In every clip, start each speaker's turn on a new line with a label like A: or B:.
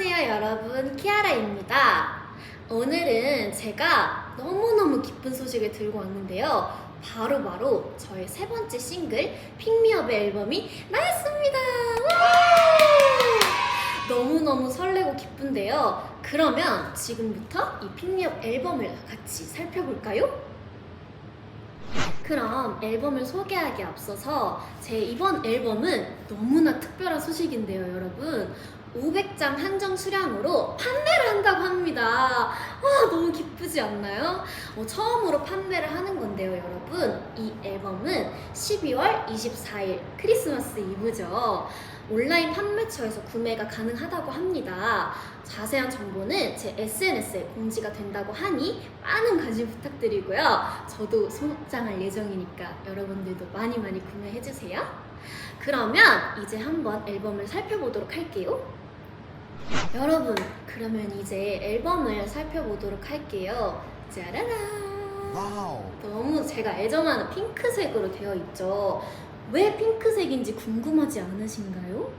A: 안녕하세요, 여러분. 키아라입니다. 오늘은 제가 너무너무 기쁜 소식을 들고 왔는데요. 바로바로 저의 세 번째 싱글, 핑미업의 앨범이 나왔습니다. 와! 너무너무 설레고 기쁜데요. 그러면 지금부터 이 핑미업 앨범을 같이 살펴볼까요? 그럼 앨범을 소개하기 앞서서 제 이번 앨범은 너무나 특별한 소식인데요, 여러분. 500장 한정 수량으로 판매를 한다고 합니다. 와, 너무 기쁘지 않나요? 어, 처음으로 판매를 하는 건데요, 여러분. 이 앨범은 12월 24일 크리스마스 이브죠. 온라인 판매처에서 구매가 가능하다고 합니다. 자세한 정보는 제 SNS에 공지가 된다고 하니 많은 관심 부탁드리고요. 저도 소장할 예정이니까 여러분들도 많이 많이 구매해주세요. 그러면 이제 한번 앨범을 살펴보도록 할게요. 여러분, 그러면 이제 앨범을 살펴보도록 할게요. 짜라란.
B: 와우.
A: 너무 제가 애정하는 핑크색으로 되어 있죠. 왜 핑크색인지 궁금하지 않으신가요?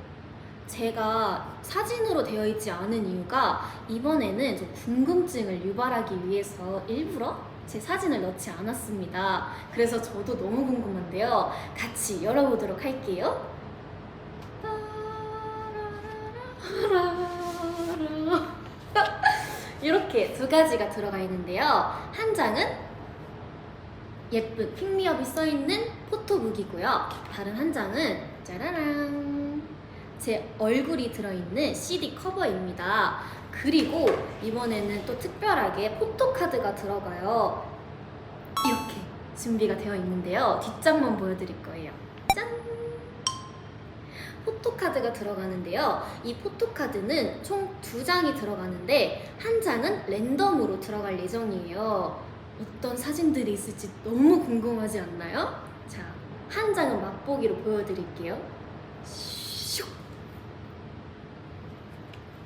A: 제가 사진으로 되어 있지 않은 이유가 이번에는 좀 궁금증을 유발하기 위해서 일부러 제 사진을 넣지 않았습니다. 그래서 저도 너무 궁금한데요. 같이 열어보도록 할게요. 이렇게 두 가지가 들어가 있는데요. 한 장은 예쁜 핑미업이 써있는 포토북이고요. 다른 한 장은 짜라란 제 얼굴이 들어있는 CD 커버입니다. 그리고 이번에는 또 특별하게 포토카드가 들어가요. 이렇게 준비가 되어 있는데요. 뒷장만 보여드릴 거예요. 짠! 포토카드가 들어가는데요. 이 포토카드는 총 두 장이 들어가는데 한 장은 랜덤으로 들어갈 예정이에요. 어떤 사진들이 있을지 너무 궁금하지 않나요? 자, 한 장은 맛보기로 보여드릴게요. 슉.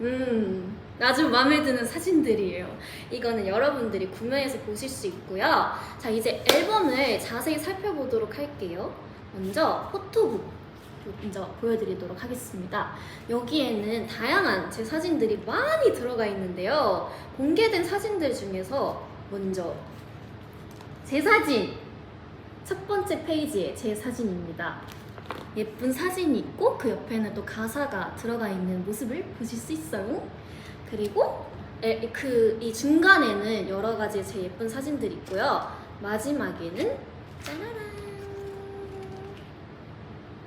A: 음, 아주 마음에 드는 사진들이에요. 이거는 여러분들이 구매해서 보실 수 있고요. 자, 이제 앨범을 자세히 살펴보도록 할게요. 먼저 포토북 먼저 보여드리도록 하겠습니다. 여기에는 다양한 제 사진들이 많이 들어가 있는데요. 공개된 사진들 중에서 먼저 제 사진 첫 번째 페이지에 제 사진입니다. 예쁜 사진이 있고 그 옆에는 또 가사가 들어가 있는 모습을 보실 수 있어요. 그리고 그 이 중간에는 여러 가지 제 예쁜 사진들이 있고요. 마지막에는 짜라란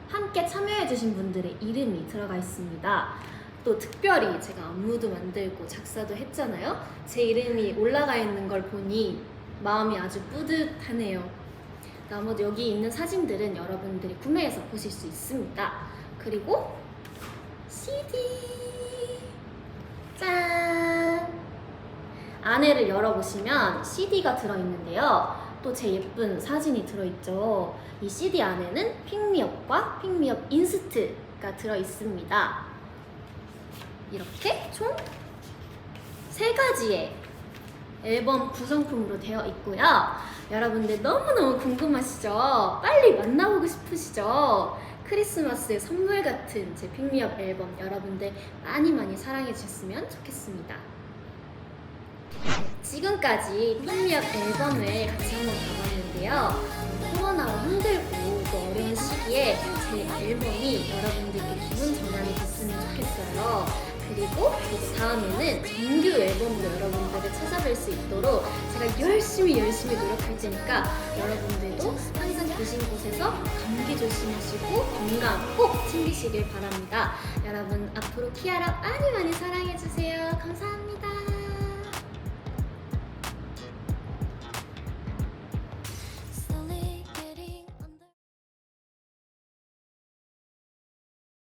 A: 함께 참여해주신 분들의 이름이 들어가 있습니다. 또 특별히 제가 안무도 만들고 작사도 했잖아요. 제 이름이 올라가 있는 걸 보니 마음이 아주 뿌듯하네요. 나머지 여기 있는 사진들은 여러분들이 구매해서 보실 수 있습니다. 그리고 CD 짠 안에를 열어보시면 CD가 들어있는데요. 또 제 예쁜 사진이 들어있죠. 이 CD 안에는 핑미업과 핑미업 인스트가 들어있습니다. 이렇게 총 세 가지의 앨범 구성품으로 되어 있고요. 여러분들 너무너무 궁금하시죠? 빨리 만나보고 싶으시죠? 크리스마스의 선물 같은 제 핑미업 앨범 여러분들 많이 많이 사랑해 주셨으면 좋겠습니다. 지금까지 핑미업 앨범을 같이 한번 봐봤는데요. 코로나와 힘들고 또 어려운 시기에 제 앨범이 여러분들께 기분 전환이 됐으면 좋겠어요. 그리고 다음에는 정규 앨범으로 여러분 찾아뵐 수 있도록 제가 열심히 열심히 노력할 테니까 여러분들도 항상 계신 곳에서 감기 조심하시고 건강 꼭 챙기시길 바랍니다. 여러분 앞으로 키아라 많이 많이 사랑해주세요. 감사합니다.